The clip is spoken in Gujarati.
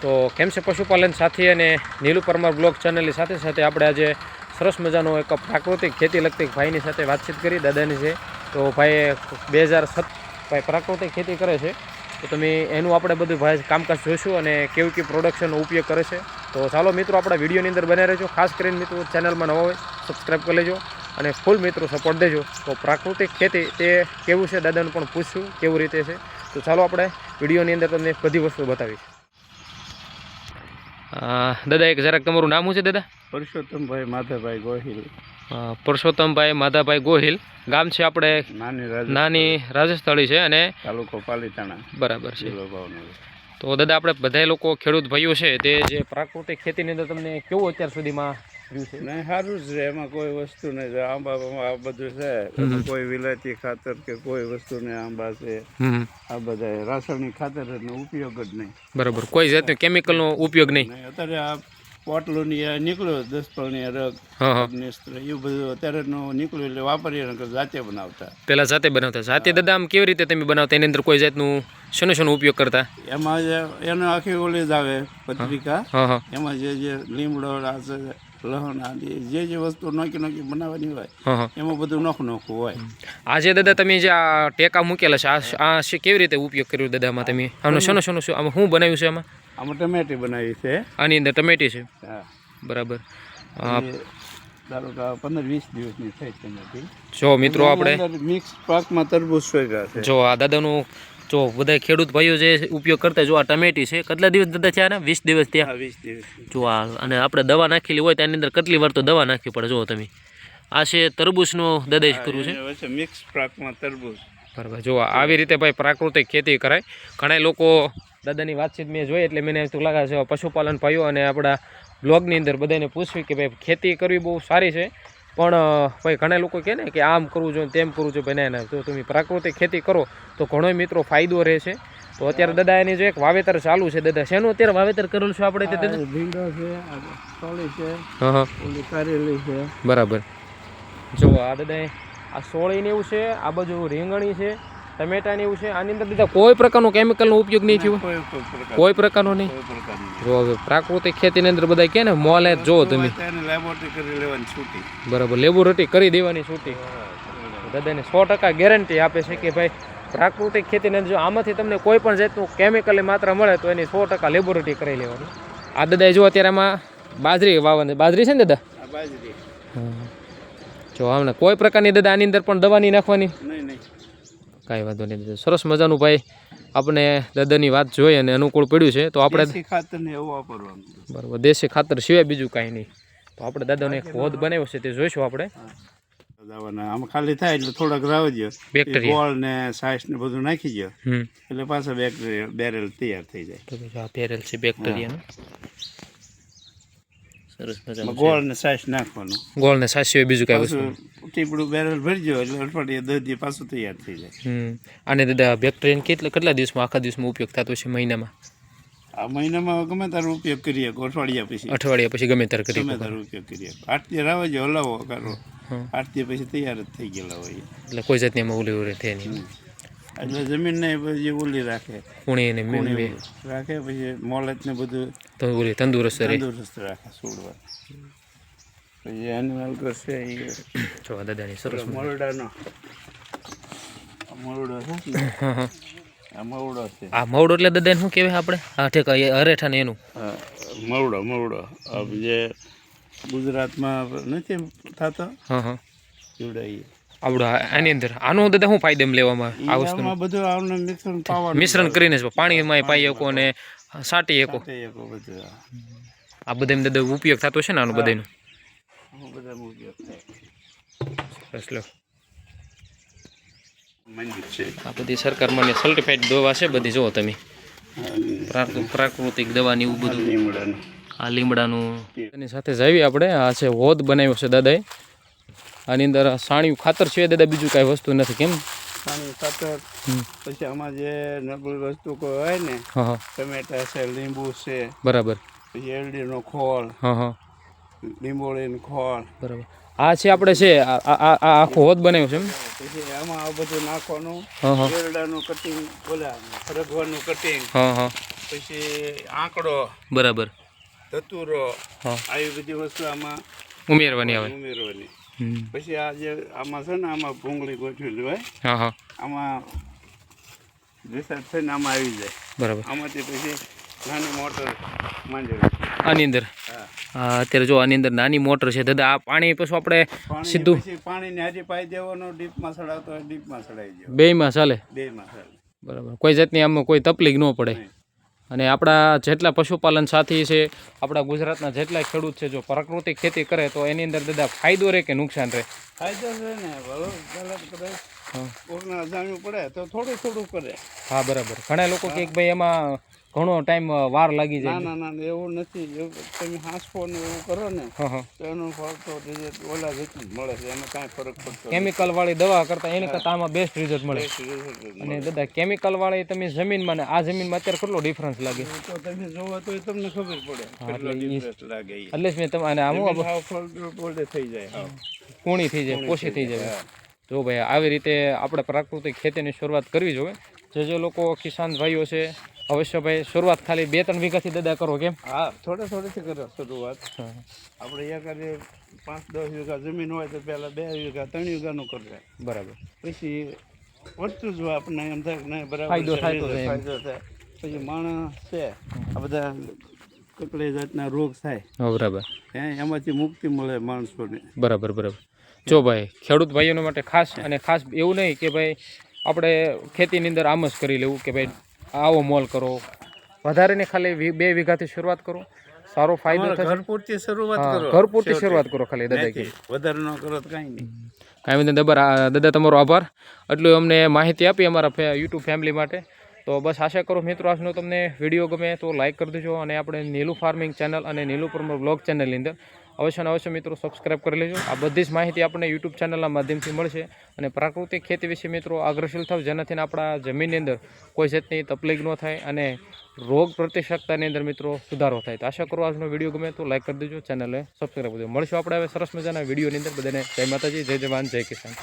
તો કેમ છે પશુપાલન સાથી અને નીલુ પરમાર બ્લોગ ચેનલની સાથે સાથે આપણે આજે સરસ મજાનો એક પ્રાકૃતિક ખેતી લગતી ભાઈની સાથે વાતચીત કરી, દાદાની છે. તો ભાઈ બે હજાર સત, ભાઈ પ્રાકૃતિક ખેતી કરે છે. તો તમે એનું આપણે બધું ભાઈ કામકાજ જોઈશું અને કેવી કેવી પ્રોડક્શનનો ઉપયોગ કરે છે. તો ચાલો મિત્રો, આપણા વિડીયોની અંદર બને રહેજો. ખાસ કરીને મિત્રો ચેનલમાં નવા હોય સબસ્ક્રાઈબ કરી લેજો અને ફૂલ મિત્રો સપોર્ટ દેજો. તો પ્રાકૃતિક ખેતી તે કેવું છે? દાદાનું પણ પૂછશું, કેવું રીતે છે? તો ચાલો આપણે વિડીયોની અંદર તમને બધી વસ્તુ બતાવીશ. દાદા એક જરાક તમારું નામ શું છે દાદા? પરસોત્તમભાઈ માધવભાઈ ગોહિલ. પરસોત્તમભાઈ માધાભાઈ ગોહિલ. ગામ છે આપણે નાની નાની રાજસ્થળી છે અને તાલુકો પાલીતાણા. બરાબર છે. તો દાદા આપણે બધા લોકો ખેડૂત ભાઈઓ છે તે જે પ્રાકૃતિક ખેતીની અંદર તમને કેવું અત્યાર સુધીમાં રહ્યું છે નહીં સારું જ છે એમાં કોઈ વસ્તુ નહીં આંબા આ બધું છે. કોઈ વિલાયતી ખાતર કે કોઈ વસ્તુ નહીં આંબા છે આ બધા રાસાયણિક ખાતરનો ઉપયોગ જ નહીં. બરાબર કોઈ જાતનો કેમિકલનો ઉપયોગ નહીં. અત્યારે આ પોટલોની નીકળ્યો દસ પલની રગ એવું બધું અત્યારે નું નીકળ્યું એટલે વાપરીએ જાતે બનાવતા. પેલા જાતે બનાવતા. જાતે દાદા આમ કેવી રીતે તમે બનાવતા? એની અંદર કોઈ જાતનું શેનો શેનો ઉપયોગ કરતા? એમાં એનો આખી ઓલી જ આવે પત્રિકા. એમાં જે જે લીમડો આ લહણ આદિ જે જે વસ્તુ નાખી નાખી બનાવવાની હોય એમાં બધું નોખું નોખું હોય. આજે દાદા તમે જે આ ટેકા મૂકેલા છે આ કેવી રીતે ઉપયોગ કર્યો દાદામાં તમે? આનો શેનો શેનો શું આમાં શું બનાવ્યું છે આમાં? આમાં ટમેટી બનાવી છે. આની અંદર ટમેટી છે? હા. બરાબર. ધારો કે પંદર વીસ દિવસની થઈ ટમેટી. જો મિત્રો આપણે મિક્સ પાકમાં તરબૂચ સોયગા છે. જો આ દાદાનું જો બધા ખેડૂત ભાઈઓ જે ઉપયોગ કરતા જો આ ટમેટી છે કેટલા દિવસ દાદા થયા ને વીસ દિવસ થયા? વીસ દિવસ. જો આ અને આપણે દવા નાખેલી હોય તેની અંદર કેટલી વાર તો દવા નાખવી પડે જો તમે. આ છે તરબૂચનો દાદા કરવું છે. મિક્સ પાકમાં તરબૂચ. બરાબર. જો આવી રીતે ભાઈ પ્રાકૃતિક ખેતી કરાય. ઘણા લોકો દાદાની વાતચીત મેં જોઈ એટલે મને તો લાગે છે પશુપાલન ભાઈઓ અને આપણા બ્લોગની અંદર બધાને પૂછ્યું કે ભાઈ ખેતી કરવી બહુ સારી છે. પણ ભાઈ ઘણા લોકો કહે ને કે આમ કરવું જોઈએ તેમ કરવું જોઈએ ભાઈ ના જો તમે પ્રાકૃતિક ખેતી કરો તો ઘણો મિત્રો ફાયદો રહે છે. તો અત્યારે દાદા એની જો એક વાવેતર ચાલુ છે દાદા શેનું અત્યારે વાવેતર કરેલું છે આપણે તે ભીંડો છે સોળી છે. હા કારેલી છે. બરાબર. જો આ દાદા આ સોળીને એવું છે આ બાજુ રીંગણી છે ટમેટાને એવું છે આની અંદર બધા કોઈ પ્રકારનો કેમિકલનો ઉપયોગ નહીં થયો? કોઈ કોઈ પ્રકાર કોઈ પ્રકારનો નહીં. જો હવે પ્રાકૃતિક ખેતીની અંદર બધા કે ને મોલે જો તમે. બરાબર લેબોરેટરી કરી દેવાની છૂટી. દાદાને સો ટકા ગેરંટી આપે છે કે ભાઈ પ્રાકૃતિક ખેતીની અંદર જો આમાંથી તમને કોઈ પણ જાતનું કેમિકલની માત્ર મળે તો એની સો ટકા લેબોરેટરી કરી લેવાની. આ દાદા જો અત્યારે આમાં બાજરી વાવવાની. બાજરી છે ને દાદા? બાજરી. જો આમને કોઈ પ્રકારની દાદા આની અંદર પણ દવાની નાખવાની? નહીં નહીં. કાંઈ વાંધો નહીં સરસ મજાનું ભાઈ આપણે દાદાની વાત જોઈ અને અનુકૂળ પડ્યું છે. તો આપણે ખાતર ને એવું વાપરવાનું બરાબર દેશી ખાતર સિવાય બીજું કાંઈ નહીં. તો આપણે દાદાને એક હોદ બનાવ્યો છે તે જોઈશું આપણે. આમાં ખાલી થાય એટલે થોડાક રાવજો ગોળ ને સાઈસ ને બધું નાખી દો એટલે પાછા બેક્ટેરિયા બેરેલ તૈયાર થઈ જાય. પેરેલ છે બેક્ટેરિયાનું સરસ મજાનું ગોળ ને સાઈસ નાખવાનું. ગોળ ને સાસી હોય બીજું કઈ વસ્તુ ટીપડું બેરલ ભરજો એટલે અઠવાડિયે દસ દિવસ પાછું તૈયાર થઈ જાય. હમ. આને દાદા બેક્ટેરિયન કેટલા કેટલા દિવસમાં આખા દિવસમાં ઉપયોગ થતો છે મહિનામાં? આ મહિનામાં ગમે તારો ઉપયોગ કરીએ અઠવાડિયા પછી. અઠવાડિયા પછી ગમે ત્યારે કરી ગમે તારો ઉપયોગ કરીએ. આઠ દિવસ આવે જો હલાવો કરો. આઠ દિવસ પછી તૈયાર જ થઈ ગયેલા હોય. એટલે કોઈ જાતની એમાં ઉલી ઉરે થાય નહીં. એટલે જમીન ને પછી ઓલી રાખે. કુણી ને મે- મે- રાખે પછી મોલત ને બધું તો ઓલી તંદુરસ્ત રહે. તંદુરસ્ત રાખે છોડવા પછી એનિમલ કરશે એ. જો દાદાની સરસ મોરડાનો. મોરડો છે હા હા આ મવડો છે. આ મવડો એટલે દાદાને શું કહેવાય આપણે? હા ઠીક ને એનું. મવડો મવડો જે ગુજરાતમાં નથી થતો? હા હા. ઈ આવડો આ- આની અંદર. આનું દાદા શું ફાયદો એમ લેવામાં આ વસ્તુ બધું આનું મિશ્રણ પાવાનું મિશ્રણ કરીને જ પાણીમાં પાઈ શકો અને સાટી શકો. તે એક બધું આ. આ બધા દાદા ઉપયોગ થતો છે ને આનું બધાનો? લો. આ બધી સરકાર મને સર્ટિફાઈડ દવા છે બધી જુઓ તમે. પ્રાકૃતિક દવાની એવું બધું. આ લીમડાનું. એની સાથે જાવી આપણે. આ છે હોદ બનાવ્યો છે દાદાએ. આની અંદર સાણિયું ખાતર છે દાદા બીજું કાંઈ વસ્તુ નથી કેમ? પાણી ખાતર પછી આમાં જે નબળી વસ્તુ કોઈ હોય ને ટમેટા છે લીંબુ છે બરાબર. પછી એરડીનો ખોળ લીંબોળીનો ખોળ. બરાબર. આ છે આપણે છે આ આખો હોદ બનાવ્યો છે પછી આમાં આ બધું નાખવાનું શેરડાનું કટિંગ ઓલા સરગવાનું કટિંગ પછી આંકડો બરાબર. ધતુરો આવી બધી વસ્તુ આમાં ઉમેરવાની આવે. ઉમેરવાની. પછી આ જે આમાં છે ને આમાં ભૂંગળી ગોઠવી હા? આમાં રિસર્ચ થઈને આમાં આવી જાય. બરાબર. આમાંથી પછી નાની મોટર માંડવી. આની અંદર? અત્યારે જો આની અંદર નાની મોટર છે દાદા આ પાણી પછી આપણે સીધું પાણીને હજી પાઈ દેવાનું ડીપમાં સડાવતો હોય ડીપમાં સડાઈ દેવાનું. બેમાં ચાલે? બેમાં ચાલે. બરાબર. કોઈ જાતની આમાં કોઈ તકલીફ ન પડે. અને આપણા જેટલા પશુપાલન સાથી છે આપણા ગુજરાતના જેટલા ખેડૂત છે જો પ્રાકૃતિક ખેતી કરે તો એની અંદર દાદા ફાયદો રહે કે નુકસાન રહે? ફાયદો છે ને કોકને અજાણ્યું પડે તો થોડું થોડું કરે. હા બરાબર. ઘણા લોકો કે ભાઈ એમાં ઘણો ટાઈમ વાર લાગી જાય ના ના ના, એવું નથી. તમે હાંસફો ને એવું કરો ને તો એનું ફળ તો રિઝલ્ટ ઓલા જેટલું મળે છે. એમાં કાંઈ ફરક પડતો કેમિકલ વાળી દવા કરતા એની કરતા આમાં બેસ્ટ રિઝલ્ટ મળે. અને દાદા કેમિકલ વાળી તમે જમીનમાં ને આ જમીનમાં અત્યારે કેટલો ડિફરન્સ લાગે? તો તમે જોવો તો તમને ખબર પડે લાગે એટલે જ મેં તમને આમ ફળ થઈ જાય કોણી કૂણી થઈ જાય પોષી થઈ જાય જો ભાઈ આવી રીતે આપણે પ્રાકૃતિક ખેતીની શરૂઆત કરવી જોઈએ જે જે લોકો કિસાન ભાઈઓ છે અવશ્ય ભાઈ શરૂઆત ખાલી બે ત્રણ વીઘાથી દાદા કરો કેમ? હા થોડે થોડેથી કરો શરૂઆત. આપણે એકાદે પાંચ દસ વીઘા જમીન હોય તો પહેલા બે વીઘા ત્રણ વીઘાનું કરવે બરાબર. પછી વધતું જ આપણને એમ થાય કે નહીં બરાબર ફાયદો થાય ફાયદો થાય. પછી માણસ છે આ બધા કકડે જાતના રોગ થાય. બરાબર. હે એમાંથી મુક્તિ મળે માણસોને. બરાબર બરાબર. જો ભાઈ ખેડૂત ભાઈઓને માટે ખાસ અને ખાસ એવું નહીં કે ભાઈ આપણે ખેતીની અંદર આમ જ કરી લેવું કે ભાઈ આવો મોલ કરો. વધારે ને ખાલી બે વીઘાથી શરૂઆત કરો. સારો ફાયદો થશે. ઘર પૂરતી શરૂઆત કરો. ઘર પૂરતી શરૂઆત કરો ખાલી દાદા કે વધારે ન કરો તો કાંઈ નહીં. કાંઈ વાંધો નહીં દબર આ દાદા તમારો આભાર. એટલું અમને માહિતી આપી અમારા યુટ્યુબ ફેમિલી માટે. તો બસ આશા કરું મિત્રો આજનો તમને વીડિયો ગમે તો લાઇક કરી દેજો અને આપણે નીલું ફાર્મિંગ ચેનલ અને નીલું પરમર બ્લોગ ચેનલની અંદર અવશ્ય અવશ્ય મિત્રો સબસ્ક્રાઇબ કરી લેજો. આ બધી જ માહિતી આપણને યુટ્યુબ ચેનલના માધ્યમથી મળશે અને પ્રાકૃતિક ખેતી વિશે મિત્રો આગ્રશીલ થાવ. જેનાથી આપણા જમીનની અંદર કોઈ જાતની તકલીફ ન થાય અને રોગ પ્રતિશક્તાની અંદર મિત્રો સુધારો થાય. તો આશા કરો આજનો વીડિયો ગમે તો લાઈક કરી દેજો ચેનલને સબસ્ક્રાઈબ કરી દેજો. મળશું આપણે હવે સરસ મજાના વિડીયોની અંદર. બધાને જય માતાજી, જય જવાન, જય કિસાન.